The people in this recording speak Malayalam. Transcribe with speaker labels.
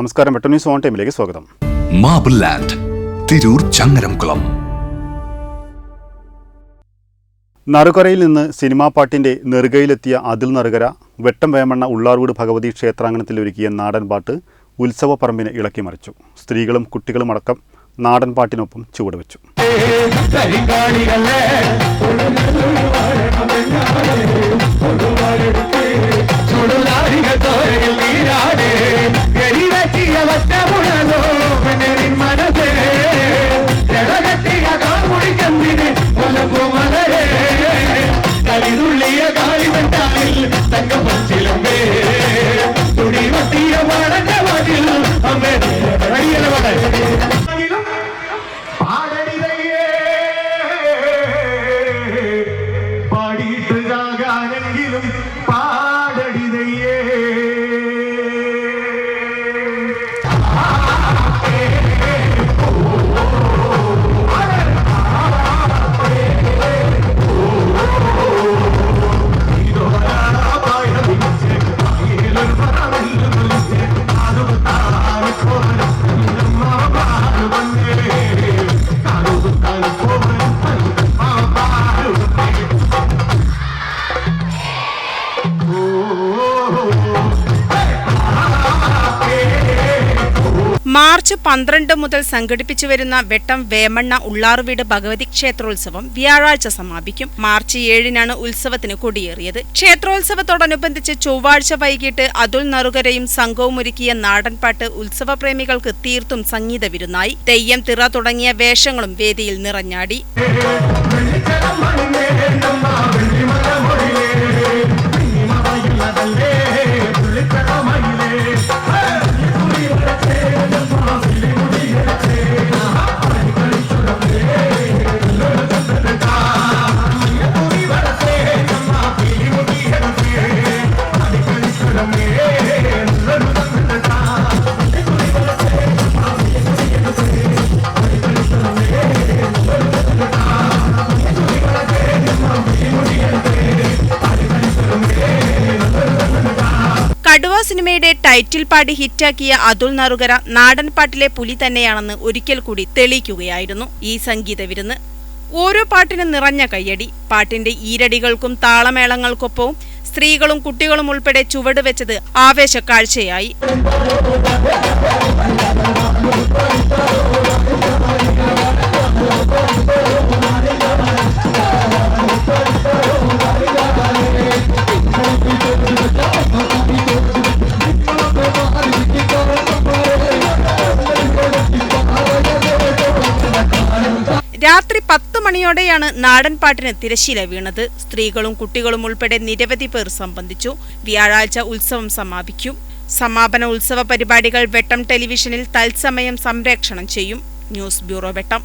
Speaker 1: നമസ്കാരം. വെട്ടർ ന്യൂസ് ഓൺ ടൈമിലേക്ക് സ്വാഗതം.
Speaker 2: Marble land Tirur Changaramkulam.
Speaker 1: നറുകരയിൽ നിന്ന് സിനിമാ പാട്ടിന്റെ നെറുകയിലെത്തിയ അതിൽ നറുകര വെട്ടം വേമണ്ണ ഉള്ളാർവീട് ഭഗവതി ക്ഷേത്രാങ്കണത്തിൽ ഒരുക്കിയ നാടൻ പാട്ട് ഉത്സവ പറമ്പിനെ ഇളക്കി മറിച്ചു. സ്ത്രീകളും കുട്ടികളുമടക്കം നാടൻ പാട്ടിനൊപ്പം ചുവടുവെച്ചു.
Speaker 3: Pai.
Speaker 4: മാർച്ച് പന്ത്രണ്ട് മുതൽ സംഘടിപ്പിച്ചു വരുന്ന വെട്ടം വേമണ്ണ ഉള്ളാറുവീട് ഭഗവതി ക്ഷേത്രോത്സവം വ്യാഴാഴ്ച സമാപിക്കും. മാർച്ച് ഏഴിനാണ് ഉത്സവത്തിന് കൊടിയേറിയത്. ക്ഷേത്രോത്സവത്തോടനുബന്ധിച്ച് ചൊവ്വാഴ്ച വൈകിട്ട് അതുൽ നറുകരയും സംഘവും ഒരുക്കിയ നാടൻപാട്ട് ഉത്സവപ്രേമികൾക്ക് തീർത്തും സംഗീത വിരുന്നായി. തെയ്യം തിറ തുടങ്ങിയ വേഷങ്ങളും വേദിയിൽ നിറഞ്ഞാടി. സിനിമയുടെ ടൈറ്റിൽ പാടി ഹിറ്റാക്കിയ അതുൽ നറുകര നാടൻ പാട്ടിലെ പുലി തന്നെയാണെന്ന് ഒരിക്കൽ കൂടി തെളിയിക്കുകയായിരുന്നു ഈ സംഗീത വിരുന്ന്. ഓരോ പാട്ടിനും നിറഞ്ഞ കയ്യടി പാട്ടിന്റെ ഈരടികൾക്കും താളമേളങ്ങൾക്കൊപ്പവും സ്ത്രീകളും കുട്ടികളും ഉൾപ്പെടെ ചുവട് വെച്ചത് ആവേശ കാഴ്ചയായി. മണിയോടെയാണ് നാടൻ പാട്ടിന് തിരശീല വീണത്. സ്ത്രീകളും കുട്ടികളും ഉൾപ്പെടെ നിരവധി പേർ സംബന്ധിച്ചു. വ്യാഴാഴ്ച ഉത്സവം സമാപിക്കും. സമാപന ഉത്സവ പരിപാടികൾ വെട്ടം ടെലിവിഷനിൽ തത്സമയം സംപ്രേക്ഷണം ചെയ്യും. News bureau Vettam.